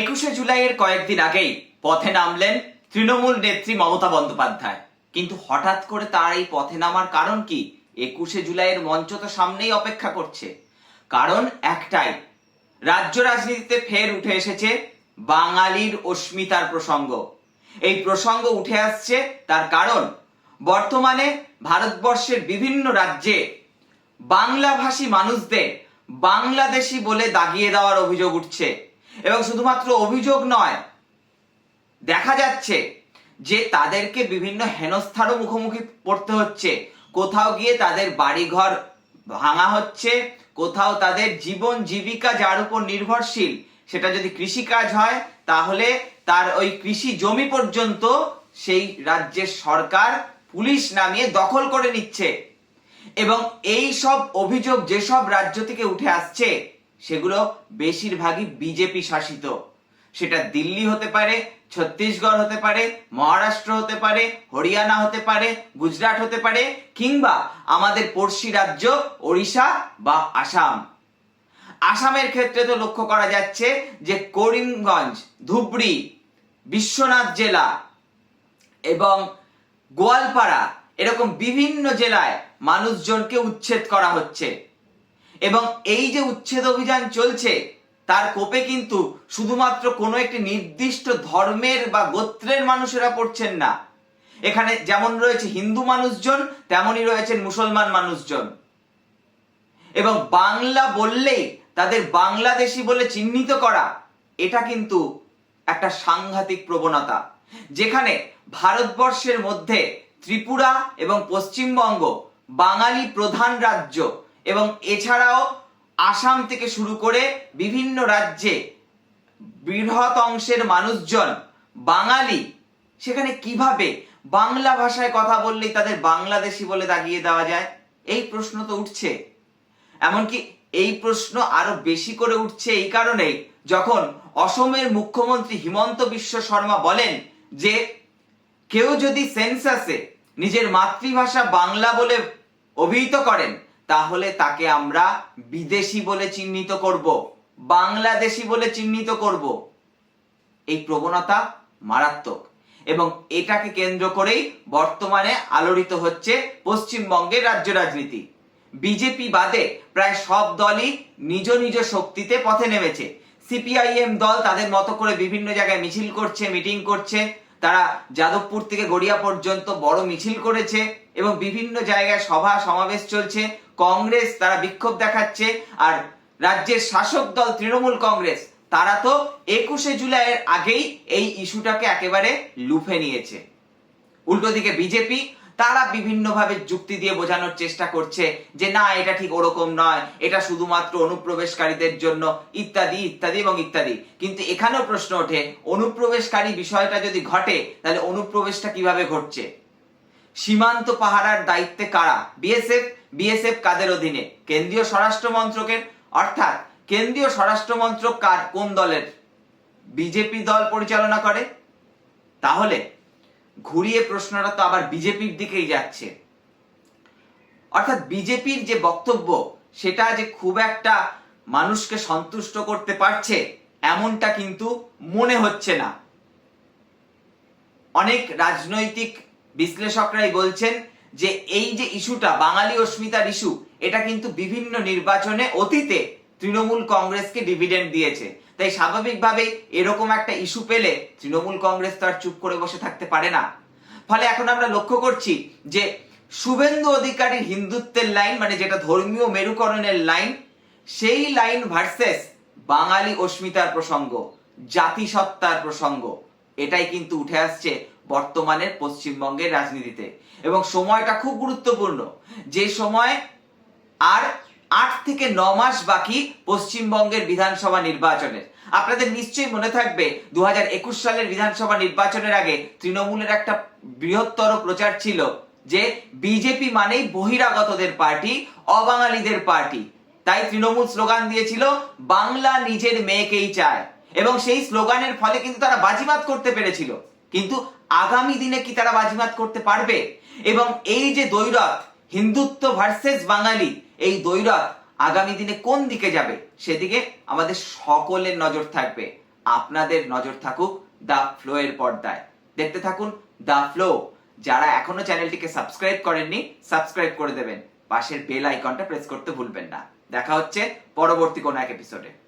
একুশে জুলাইয়ের কয়েকদিন আগেই পথে নামলেন তৃণমূল নেত্রী মমতা বন্দ্যোপাধ্যায়। কিন্তু হঠাৎ করে তার এই পথে নামার কারণ কি একুশে জুলাইয়ের মঞ্চ তো সামনেই অপেক্ষা করছে। কারণ একটাই, রাজ্য রাজনীতিতে ফের উঠে এসেছে বাঙালির অস্মিতার প্রসঙ্গ। এই প্রসঙ্গ উঠে আসছে তার কারণ, বর্তমানে ভারতবর্ষের বিভিন্ন রাজ্যে বাংলাভাষী মানুষদের বাংলাদেশি বলে দাগিয়ে দেওয়ার অভিযোগ উঠছে। এবং শুধুমাত্র অভিযোগ নয়, দেখা যাচ্ছে যে তাদেরকে বিভিন্ন হেনস্থারও মুখোমুখি পড়তে হচ্ছে। কোথাও গিয়ে তাদের বাড়িঘর ভাঙা হচ্ছে, কোথাও তাদের জীবন জীবিকা যার উপর নির্ভরশীল, সেটা যদি কৃষিকাজ হয়, তাহলে তার ওই কৃষি জমি পর্যন্ত সেই রাজ্যের সরকার পুলিশ নামিয়ে দখল করে নিচ্ছে। এবং এই সব অভিযোগ যেসব রাজ্য থেকে উঠে আসছে সেগুলো বেশিরভাগই বিজেপি শাসিত। সেটা দিল্লি হতে পারে, ছত্তিশগড় হতে পারে, মহারাষ্ট্র হতে পারে, হরিয়ানা হতে পারে, গুজরাট হতে পারে, কিংবা আমাদের পড়শি রাজ্য ওড়িশা বা আসাম। আসামের ক্ষেত্রে তো লক্ষ্য করা যাচ্ছে যে করিমগঞ্জ, ধুবড়ি, বিশ্বনাথ জেলা এবং গোয়ালপাড়া, এরকম বিভিন্ন জেলায় মানুষজনকে উচ্ছেদ করা হচ্ছে। এবং এই যে উচ্ছেদ অভিযান চলছে, তার কোপে কিন্তু শুধুমাত্র কোনো একটি নির্দিষ্ট ধর্মের বা গোত্রের মানুষেরা পড়ছেন না। এখানে যেমন রয়েছে হিন্দু মানুষজন, তেমনই রয়েছেন মুসলমান মানুষজন। এবং বাংলা বললেই তাদের বাংলাদেশি বলে চিহ্নিত করা, এটা কিন্তু একটা সাংঘাতিক প্রবণতা। যেখানে ভারতবর্ষের মধ্যে ত্রিপুরা এবং পশ্চিমবঙ্গ বাঙালি প্রধান রাজ্য। এবং এছাড়াও আসাম থেকে শুরু করে বিভিন্ন রাজ্যে বৃহৎ অংশের মানুষজন বাঙালি, সেখানে কীভাবে বাংলা ভাষায় কথা বললেই তাদের বাংলাদেশি বলে দাগিয়ে দেওয়া যায়? এই প্রশ্ন তো উঠছে। এমনকি এই প্রশ্ন আরও বেশি করে উঠছে এই কারণেই যখন অসমের মুখ্যমন্ত্রী হিমন্ত বিশ্ব শর্মা বলেন যে, কেউ যদি সেন্সাসে নিজের মাতৃভাষা বাংলা বলে অভিহিত করেন তাহলে তাকে আমরা বিদেশি বলে চিহ্নিত করব, বাংলাদেশি বলে চিহ্নিত করব। এই প্রবণতা মারাত্মক এবং এটাকে কেন্দ্র করেই বর্তমানে আলোড়িত হচ্ছে পশ্চিমবঙ্গের রাজ্য রাজনীতি। বিজেপি বাদে প্রায় সব দলই নিজ নিজ শক্তিতে পথে নেমেছে। সিপিআইএম দল তাদের মতো করে বিভিন্ন জায়গায় মিছিল করছে, মিটিং করছে। তারা যাদবপুর থেকে গড়িয়া পর্যন্ত বড় মিছিল করেছে এবং বিভিন্ন জায়গায় সভা সমাবেশ চলছে। কংগ্রেস তারা বিক্ষোভ দেখাচ্ছে আর রাজ্যের শাসক দল তৃণমূল কংগ্রেস, তারা তো একুশে জুলাইয়ের আগেই এই ইস্যুটাকে একেবারে লুফে নিয়েছে। উল্টো দিকে বিজেপি, তারা বিভিন্নভাবে যুক্তি দিয়ে বোঝানোর চেষ্টা করছে যে না, এটা ঠিক ওরকম নয়, এটা শুধুমাত্র অনুপ্রবেশকারীদের জন্য, ইত্যাদি ইত্যাদি এবং ইত্যাদি। কিন্তু এখানেও প্রশ্ন ওঠে, অনুপ্রবেশকারী বিষয়টা যদি ঘটে, তাহলে অনুপ্রবেশটা কীভাবে ঘটছে? সীমান্ত পাহারার দায়িত্বে কারা? বিএসএফ বিএসএফ কাদের অধীনে? কেন্দ্রীয় স্বরাষ্ট্র মন্ত্রকের, অর্থাৎ কেন্দ্রীয় স্বরাষ্ট্র মন্ত্রক কার? কোন দলের? বিজেপি দল পরিচালনা করে। তাহলে ঘুরিয়ে প্রশ্নটা তো আবার বিজেপির দিকেই যাচ্ছে। অর্থাৎ বিজেপির যে বক্তব্য, সেটা যে খুব একটা মানুষকে সন্তুষ্ট করতে পারছে, এমনটা কিন্তু মনে হচ্ছে না। অনেক রাজনৈতিক বিশ্লেষকরাই বলছেন যে এই যে ইস্যুটা, বাঙালি অস্মিতার ইস্যু, এটা কিন্তু বিভিন্ন নির্বাচনে অতীতে তৃণমূল কংগ্রেসকে ডিভিডেন্ড দিয়েছে। তাই স্বাভাবিকভাবেই এরকম একটা ইস্যু পেলে তৃণমূল কংগ্রেস তো আর চুপ করে বসে থাকতে পারে না। ফলে এখন আমরা লক্ষ্য করছি যে শুভেন্দু অধিকারীর হিন্দুত্বের লাইন মানে যেটা ধর্মীয় মেরুকরণের লাইন সেই লাইন ভার্সেস বাঙালি অস্মিতার প্রসঙ্গ, জাতিসত্তার প্রসঙ্গ। এটাই কিন্তু উঠে আসছে বর্তমানের পশ্চিমবঙ্গের রাজনীতিতে। এবং সময়টা খুব গুরুত্বপূর্ণ। যে সময় আর আট থেকে ন মাস বাকি পশ্চিমবঙ্গের বিধানসভা নির্বাচনের। আপনাদের নিশ্চয়ই মনে থাকবে দু হাজার একুশ সালের বিধানসভা নির্বাচনের আগে তৃণমূলের একটা বৃহত্তর প্রচার ছিল যে বিজেপি মানেই বহিরাগতদের পার্টি, অবাঙালিদের পার্টি। তাই তৃণমূল স্লোগান দিয়েছিল, বাংলা নিজের মেয়েকেই চায়। এবং সেই স্লোগানের ফলে কিন্তু তারা বাজিমাত করতে পেরেছিল। কিন্তু আগামী দিনে কি তারা বাজিমাত করতে পারবে? এবং এই যে দৈরথ হিন্দুত্ব ভার্সেস বাঙালি, এই দৈরথ আগামী দিনে কোন দিকে যাবে? সেদিকে আমাদের সকলের নজর থাকবে। আপনাদের নজর থাকুক দ্য ফ্লো এর পর্দায়। দেখতে থাকুন দ্য ফ্লো। যারা এখনও চ্যানেলটিকে সাবস্ক্রাইব করেননি, সাবস্ক্রাইব করে দেবেন। পাশের বেল আইকনটা প্রেস করতে ভুলবেন না। দেখা হচ্ছে পরবর্তী কোনো এক এপিসোডে